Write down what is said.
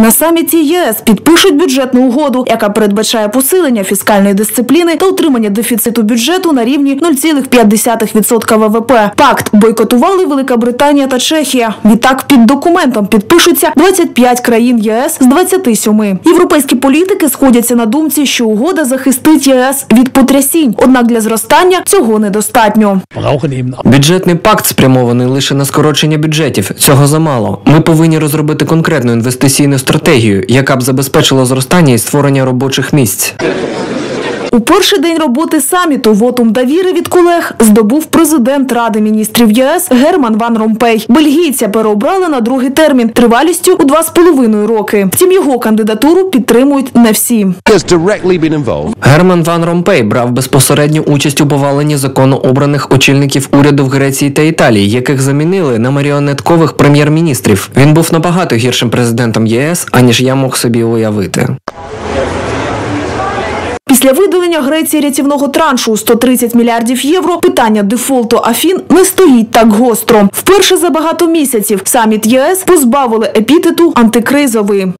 На саміті ЄС підпишуть бюджетну угоду, яка передбачає посилення фіскальної дисципліни та утримання дефіциту бюджету на рівні 0,5% ВВП. Пакт бойкотували Велика Британія та Чехія. Відтак під документом підпишуться 25 країн ЄС з 27. Європейські політики сходяться на думці, що угода захистить ЄС від потрясінь. Однак для зростання цього недостатньо. Бюджетний пакт спрямований лише на скорочення бюджетів. Цього замало. Ми повинні розробити конкретну інвестиційну стратегію, яка б забезпечила зростання і створення робочих місць. У перший день роботи саміту вотум довіри від колег здобув президент Ради міністрів ЄС Герман Ван Ромпей. Бельгійця переобрали на другий термін тривалістю у два з половиною роки. Втім, його кандидатуру підтримують не всі. Герман Ван Ромпей брав безпосередню участь у поваленні законно обраних очільників уряду в Греції та Італії, яких замінили на маріонеткових прем'єр-міністрів. Він був набагато гіршим президентом ЄС, аніж я мог собі уявити. Після видалення Греції рятівного траншу у 130 мільярдів євро питання дефолту Афін не стоїть так гостро. Вперше за багато місяців саміт ЄС позбавили епітету антикризовий.